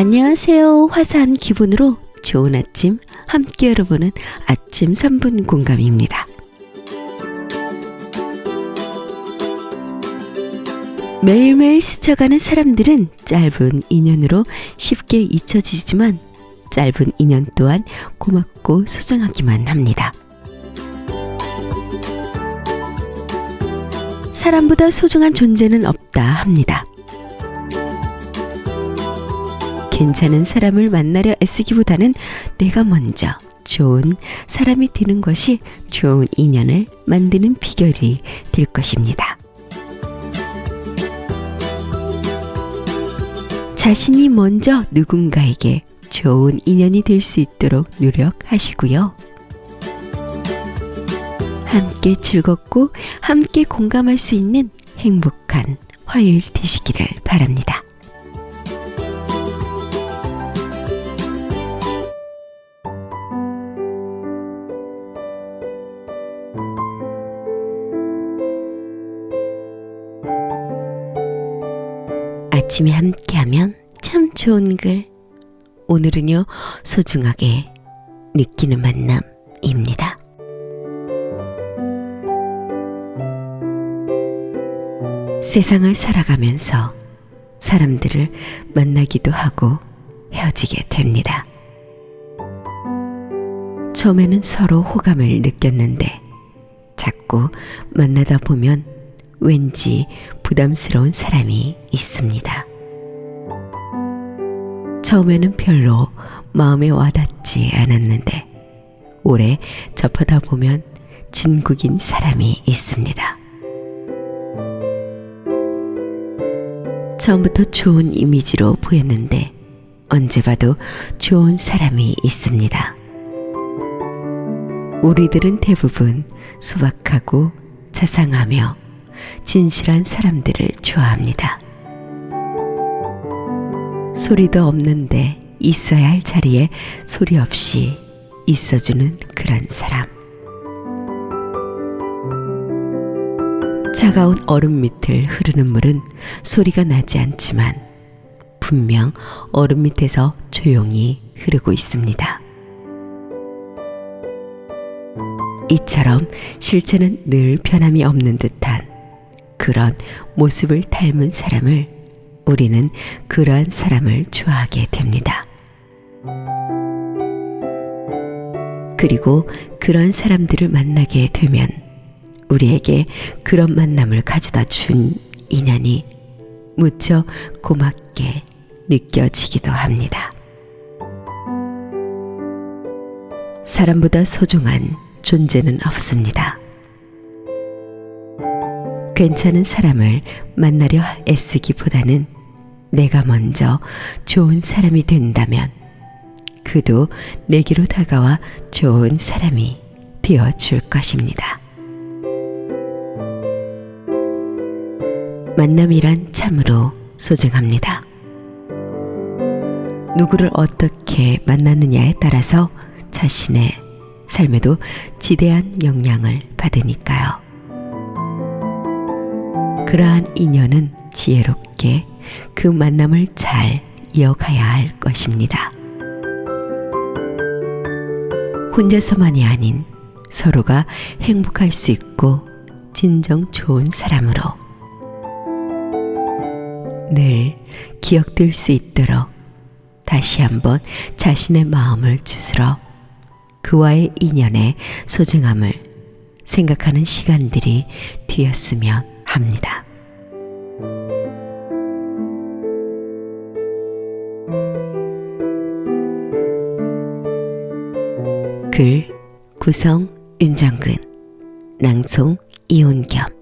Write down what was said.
안녕하세요. 화사한 기분으로 좋은 아침 함께 열어보는 아침 3분 공감입니다. 매일매일 스쳐가는 사람들은 짧은 인연으로 쉽게 잊혀지지만 짧은 인연 또한 고맙고 소중하기만 합니다. 사람보다 소중한 존재는 없다 합니다. 괜찮은 사람을 만나려 애쓰기보다는 내가 먼저 좋은 사람이 되는 것이 좋은 인연을 만드는 비결이 될 것입니다. 자신이 먼저 누군가에게 좋은 인연이 될 수 있도록 노력하시고요. 함께 즐겁고 함께 공감할 수 있는 행복한 화요일 되시기를 바랍니다. 아침에 함께하면 참 좋은 글. 오늘은요, 소중하게 느끼는 만남입니다. 세상을 살아가면서 사람들을 만나기도 하고 헤어지게 됩니다. 처음에는 서로 호감을 느꼈는데 자꾸 만나다 보면 왠지 부담스러운 사람이 있습니다. 처음에는 별로 마음에 와닿지 않았는데 오래 접하다 보면 진국인 사람이 있습니다. 처음부터 좋은 이미지로 보였는데 언제 봐도 좋은 사람이 있습니다. 우리들은 대부분 소박하고 자상하며 진실한 사람들을 좋아합니다. 소리도 없는데 있어야 할 자리에 소리 없이 있어주는 그런 사람. 차가운 얼음 밑을 흐르는 물은 소리가 나지 않지만 분명 얼음 밑에서 조용히 흐르고 있습니다. 이처럼 실체는 늘 변함이 없는 듯한 그런 모습을 닮은 사람을 우리는 그러한 사람을 좋아하게 됩니다. 그리고 그런 사람들을 만나게 되면 우리에게 그런 만남을 가져다 준 인연이 무척 고맙게 느껴지기도 합니다. 사람보다 소중한 존재는 없습니다. 괜찮은 사람을 만나려 애쓰기보다는 내가 먼저 좋은 사람이 된다면 그도 내게로 다가와 좋은 사람이 되어 줄 것입니다. 만남이란 참으로 소중합니다. 누구를 어떻게 만나느냐에 따라서 자신의 삶에도 지대한 영향을 받으니까요. 그러한 인연은 지혜롭게 그 만남을 잘 이어가야 할 것입니다. 혼자서만이 아닌 서로가 행복할 수 있고 진정 좋은 사람으로 늘 기억될 수 있도록 다시 한번 자신의 마음을 주스러 그와의 인연의 소중함을 생각하는 시간들이 되었으면 합니다. 글 구성 윤정근 낭송 이온겸